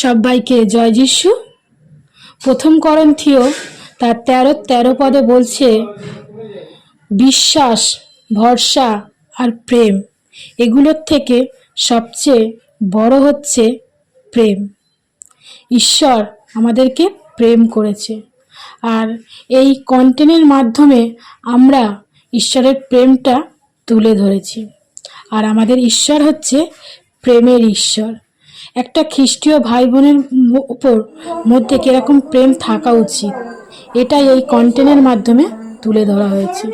সবাইকে জয় যিশু। প্রথম করন্থীয় তার তেরো তেরো পদে বলছে, বিশ্বাস, ভরসা আর প্রেম, এগুলোর থেকে সবচেয়ে বড় হচ্ছে প্রেম। ঈশ্বর আমাদেরকে প্রেম করেছে। আর এই কন্টেন্টের মাধ্যমে আমরা ঈশ্বরের প্রেমটা তুলে ধরেছি। আর আমাদের ঈশ্বর হচ্ছে প্রেমের ঈশ্বর। একটা খ্রিস্টীয় ভাই বোনের উপর মধ্যে কীরকম প্রেম থাকা উচিত? এটাই এই কন্টেন্টের মাধ্যমে তুলে ধরা হয়েছে।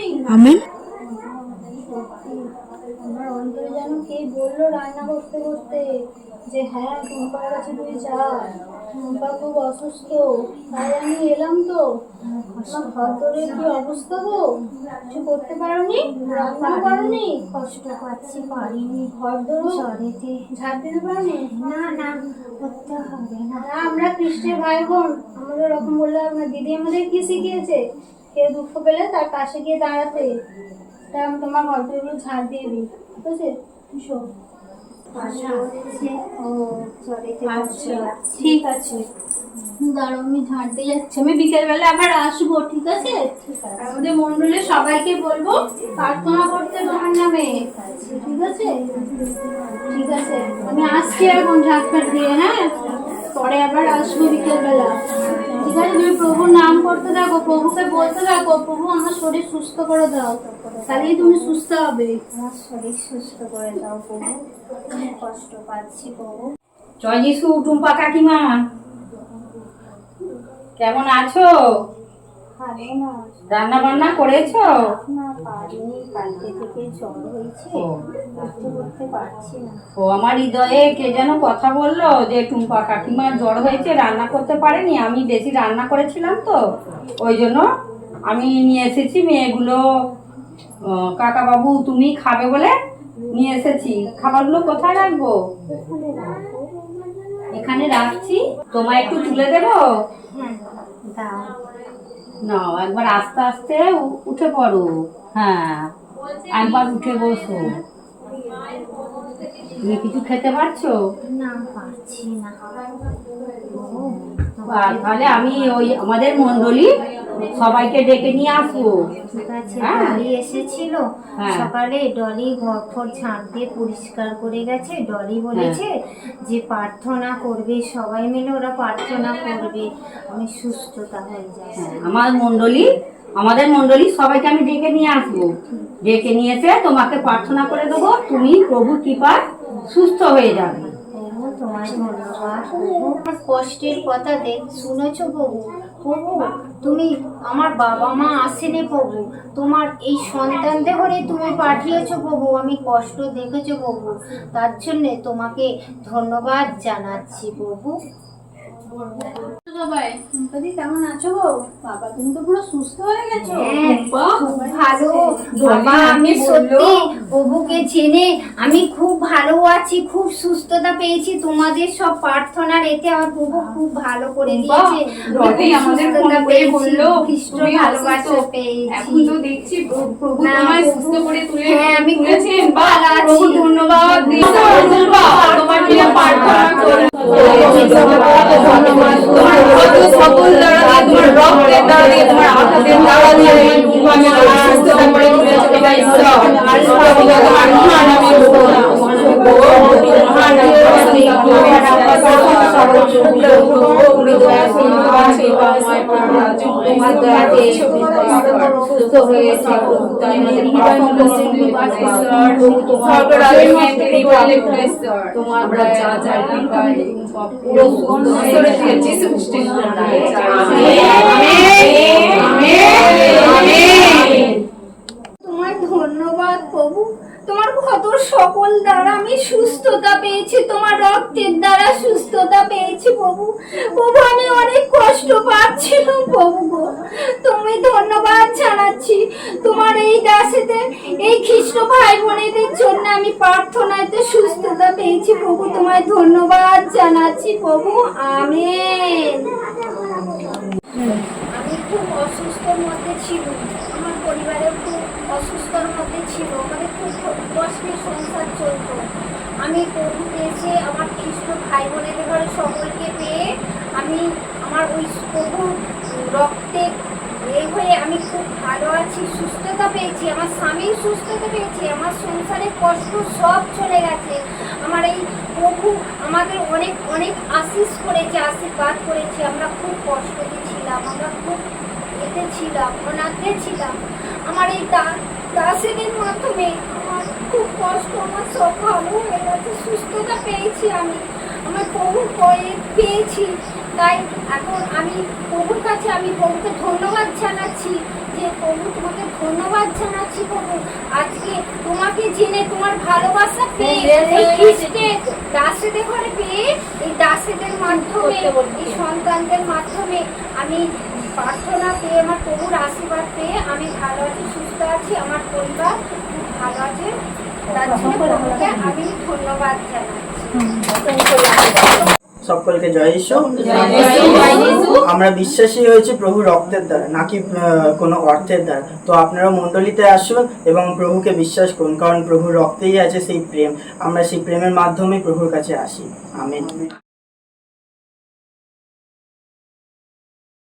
বলল রান্না করতে করতে যে হ্যাঁ কাছে তুই যা। খুব অসুস্থ। তাই আমি এলাম তো। আমার ভদ্রের কি অবস্থা গো? কিছু করতে পারোনি? রান্না করনি? কষ্ট পাচ্ছি পারিনি ভদ্র জ্বরেতে ঝাড় দিতে পারোনি? না না করতে হবে না। আমরা খ্রিস্টের ভাই বোন। আমাদের ওরকম বললে আপনার দিদি আমাদের কি শিখিয়েছে? কেউ দুঃখ পেলে তার পাশে গিয়ে দাঁড়াতে। তা আমি তোমার গল্পগুলো ঝাড় দিয়ে দিই। ঠিক আছে? এসো। ঠিক আছে দাঁড়াও আমি ঝাড় দিয়ে যাচ্ছি। আমি বিকেলবেলা আবার আসব ঠিক আছে? আমাদের মন্ডলের সবাইকে বলব প্রার্থনা করতে তোমার নামে। ঠিক আছে? ঠিক আছে। আমি আসছি এখন ঝাড় ফাট দিয়ে হ্যাঁ? পরে আবার আসব বিকেলবেলা। ঠিক আছে? তুমি প্রভুর নাম করতে থাকো প্রভুকে বলতে থাকো প্রভু আমার শরীর সুস্থ করে দাও। তাহলেই তুমি সুস্থ হবে। আমার শরীর সুস্থ করে দাও প্রভু। কষ্ট পাচ্ছি প্রভু জয় যিশু টুম্পা কাকিমা। কেমন আছো? রান্না বান্না করেছ? ও আমার হৃদয়ে কে যেন কথা বলল যে টুম্পা কাকিমার জ্বর হয়েছে রান্না করতে পারেনি। আমি বেশি রান্না করেছিলাম তো। ওই জন্য আমি নিয়ে এসেছি মেয়েগুলো। কাকা বাবু তুমি খাবে বলে নিয়ে এসেছি। খাবারগুলো কোথায় রাখব? এখানে রাখছি। তোমায় একটু তুলে দেবো? নাও একবার আস্তে আস্তে উঠে পড়ো। হ্যাঁ একবার উঠে বসো। তুমি কিছু খেতে পারছ? না পারছি না। তাহলে আমি ওই আমাদের মন্ডলী সবাইকে ডেকে নিয়ে আসব। ঠিক আছে হ্যাঁ। ডলি এসেছিল। হ্যাঁ। সকালে ডলি ঘর ফর ঝাঁট দিয়ে পরিষ্কার করে গেছে। ডলি বলেছে যে প্রার্থনা করবে সবাই মিলে ওরা প্রার্থনা করবে। আমি সুস্থতা হয়ে যাই হ্যাঁ, আমার মন্ডলী আমাদের মন্ডলী সবাইকে আমি ডেকে নিয়ে আসব। ডেকে নিয়ে এসে তোমাকে প্রার্থনা করে দেবো তুমি প্রভু কৃপা সুস্থ হয়ে যাবে। তোমায় ধন্যবাদ। কষ্টের কথা দেখ শুনেছো প্রভু? প্রভু তুমি আমার বাবা মা আসেনি প্রভু। তোমার এই সন্তান দেহরে তুমি পাঠিয়েছো প্রভু আমি কষ্ট দেখেছ প্রভু। তার জন্যে তোমাকে ধন্যবাদ জানাচ্ছি প্রভু। সবাই কেমন আছো গো? বাবা তুমি তো পুরো সুস্থ হয়ে গেছো। হ্যাঁ, ভালো। বাবা আমি সত্যি প্রভুকে জেনে আমি খুব ভালো আছি খুব সুস্থতা পেয়েছি। তোমাদের সব প্রার্থনার এতে আমার প্রভু খুব ভালো করে দিয়েছে। আমাদের ফোন করে বলল খ্রিস্ট ভালোবাসা পেয়েছি। এখন তো দেখছি প্রভু তোমায় সুস্থ করে তুলে হ্যাঁ, আমি তুলেছেন। বা প্রভু ধন্যবাদ। তোমার প্রার্থনা করি তোমার কত সকল দ্বারা দিয়ে তোমার রক্তের দ্বারা দিয়ে তোমার আঘাতের দ্বারা দিয়ে তুমি আমাকে সুস্থ করে তুলেছো পিতা ঈশ্বর আর প্রভু তোমার মহান আমি মহান তোমার দয়া দিয়ে সুস্থ হয়েছে তাই আমাদের তোমার দয়া যা যা পুরো সুস্থ রেখে যিশু খ্রিস্টের নামে আমেন আমেন তোমায় ধন্যবাদ প্রভু তোমার কত সকল দ্বারা আমি সুস্থতা পেয়েছি, তোমার রক্তের দ্বারা সুস্থতা পেয়েছি প্রভু। প্রভু, আমি অনেক কষ্ট পাচ্ছিলাম প্রভু গো। তুমি ধন্যবাদ জানাচ্ছি। তোমার এই দাসেতে, এই খ্রিস্ট ভাই বোনেদের জন্য আমি প্রার্থনাতে সুস্থতা পেয়েছি প্রভু। তোমায় ধন্যবাদ জানাচ্ছি প্রভু। আমি খুব অসুস্থর মধ্যে আমার পরিবারের খুব অসুস্থর মধ্যে ছিল। আমাদের খুব কষ্টের সংসার আমি প্রভু পেয়েছে আমার খ্রিস্ট ভাই বোনেদের ঘরে সকলকে পেয়ে আমি আমার ওই প্রভু রক্তে এ হয়ে আমি খুব ভালো আছি, সুস্থতা পেয়েছি, আমার স্বামীর সুস্থতা পেয়েছি, আমার সংসারে কষ্ট সব চলে গেছে। আমার এই প্রভু আমাদের অনেক অনেক আশিস করেছে, আশীর্বাদ করেছে। আমরা খুব কষ্টতে ছিলাম, আমরা খুব এতে ছিলাম অনাথে ছিলাম। আমার এই দাসেদের মাধ্যমে খুব কষ্ট আমার সব ভালো হয়ে গেছে সুস্থতা পেয়েছি আমি। আমার প্রভু পয়ে পেয়েছি তাই এখন আমি প্রভুর কাছে আমি প্রভুকে ধন্যবাদ জানাচ্ছি যে প্রভু তোমাকে ধন্যবাদ জানাচ্ছি প্রভু আজকে তোমাকে জেনে তোমার ভালোবাসা পেয়ে এই দাসেদের ঘরে পেয়ে এই দাসেদের মাধ্যমে এই সন্তানদের মাধ্যমে আমি প্রার্থনা পেয়ে আমার প্রভুর আশীর্বাদ পেয়ে আমি ভালো আছি সুস্থ আছি আমার পরিবার খুব ভালো আছে। আমি সকলকে জয় ঈশ্বর। আমরা বিশ্বাসী হয়েছি প্রভু রক্তের দ্বারা, নাকি কোনো অর্থের দ্বারা। তো আপনারা মণ্ডলীতে আসুন এবং প্রভুকে বিশ্বাস করুন, কারণ প্রভুর রক্তেই আছে সেই প্রেম। আমরা সেই প্রেমের মাধ্যমে প্রভুর কাছে আসি। আমেন।